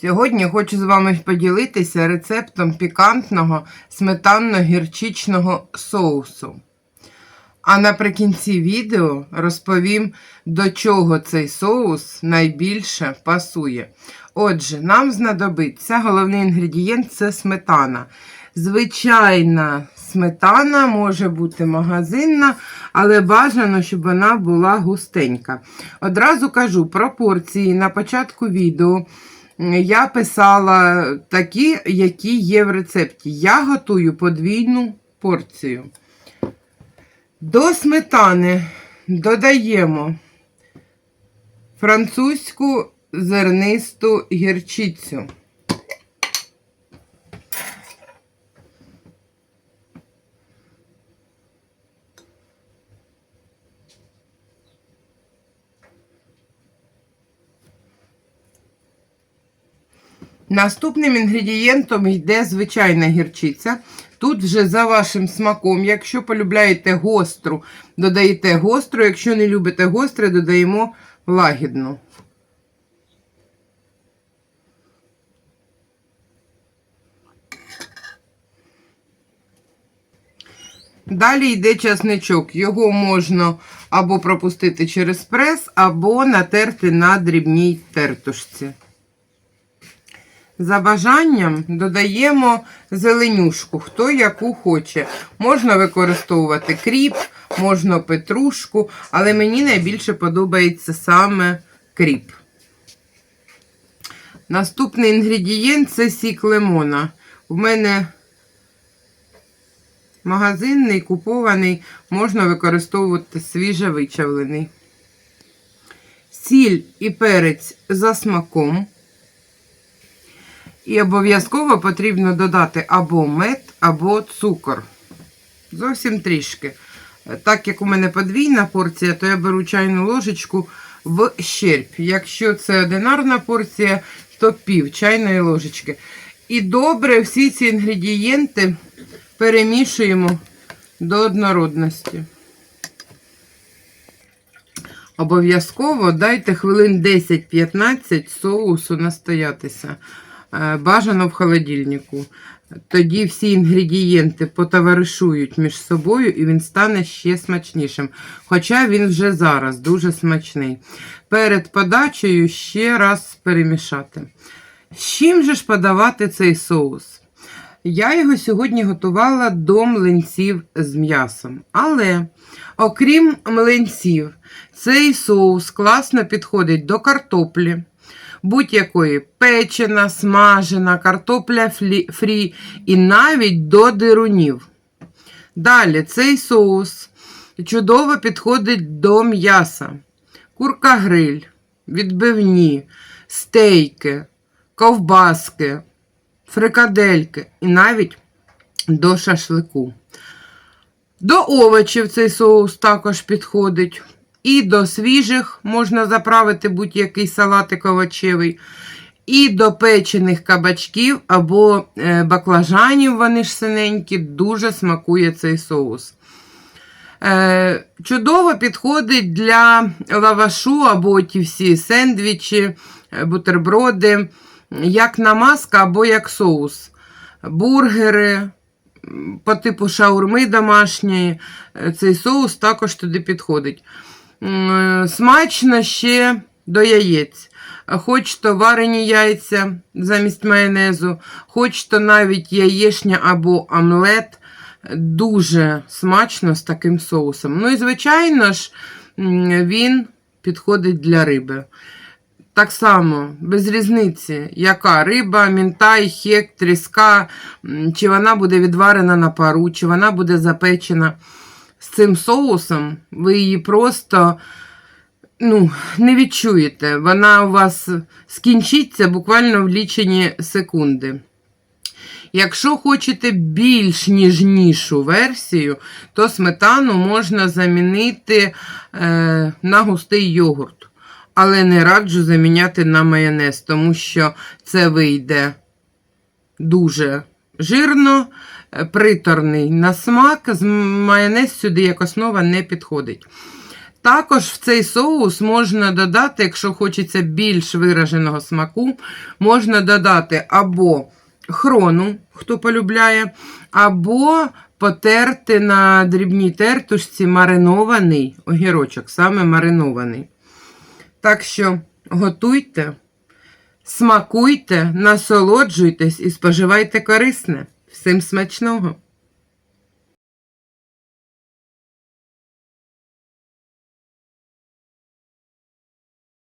Сьогодні хочу з вами поділитися рецептом пікантного сметанно-гірчичного соусу. А наприкінці відео розповім, до чого цей соус найбільше пасує. Отже, нам знадобиться головний інгредієнт це сметана. Звичайна сметана може бути магазинна, але бажано, щоб вона була густенька. Одразу кажу пропорції на початку відео. Я писала такі, які є в рецепті. Я готую подвійну порцію. До сметани додаємо французьку зернисту гірчицю. Наступним інгредієнтом йде звичайна гірчиця. Тут вже за вашим смаком, якщо полюбляєте гостру, додаєте гостру, якщо не любите гостре, додаємо лагідну. Далі йде часничок. Його можна або пропустити через прес, або натерти на дрібній тертушці. За бажанням додаємо зеленюшку, хто яку хоче. Можна використовувати кріп, можна петрушку, але мені найбільше подобається саме кріп. Наступний інгредієнт це сік лимона. У мене магазинний, купований, можна використовувати свіже вичавлений. Сіль і перець за смаком. І обов'язково потрібно додати або мед, або цукор. Зовсім трішки. Так як у мене подвійна порція, то я беру чайну ложечку в щерб. Якщо це одинарна порція, то пів чайної ложечки. І добре всі ці інгредієнти перемішуємо до однородності. Обов'язково дайте хвилин 10-15 соусу настоятися. Е, Бажано в холодильнику. Тоді всі інгредієнти потоваришують між собою і він стане ще смачнішим. Хоча він вже зараз дуже смачний. Перед подачею ще раз перемішати. З чим же ж подавати цей соус? Я його сьогодні готувала до млинців з м'ясом. Але, окрім млинців, цей соус класно підходить до картоплі будь-якої печена, смажена, картопля фрі і навіть до дирунів. Далі цей соус чудово підходить до м'яса, курка гриль, відбивні, стейки, ковбаски, фрикадельки і навіть до шашлику. До овочів цей соус також підходить. І до свіжих можна заправити будь-який салатик овочевий. І до печених кабачків або е, баклажанів, вони ж синенькі, дуже смакує цей соус. Е, чудово підходить для лавашу або ті всі сендвічі, е, бутерброди, як намазка або як соус. Бургери, по типу шаурми домашньої. Цей соус також туди підходить. Е, Смачно ще до яєць. Хоч то варені яйця замість майонезу, хоч то навіть яєчня або омлет. Дуже смачно з таким соусом. Ну і, звичайно ж, він підходить для риби. Так само, без різниці, яка риба, мінтай, хек, тріска, чи вона буде відварена на пару, чи вона буде запечена. З цим соусом ви її просто ну, не відчуєте. Вона у вас скінчиться буквально в лічені секунди. Якщо хочете більш ніжнішу версію, то сметану можна замінити е, на густий йогурт. Але не раджу заміняти на майонез, тому що це вийде дуже жирно, е, приторний на смак. Майонез сюди як основа не підходить. Також в цей соус можна додати, якщо хочеться більш вираженого смаку, можна додати або хрону, хто полюбляє, або потерти на дрібній тертушці маринований огірочок, саме маринований. Так що готуйте, смакуйте, насолоджуйтесь і споживайте корисне. Всім смачного!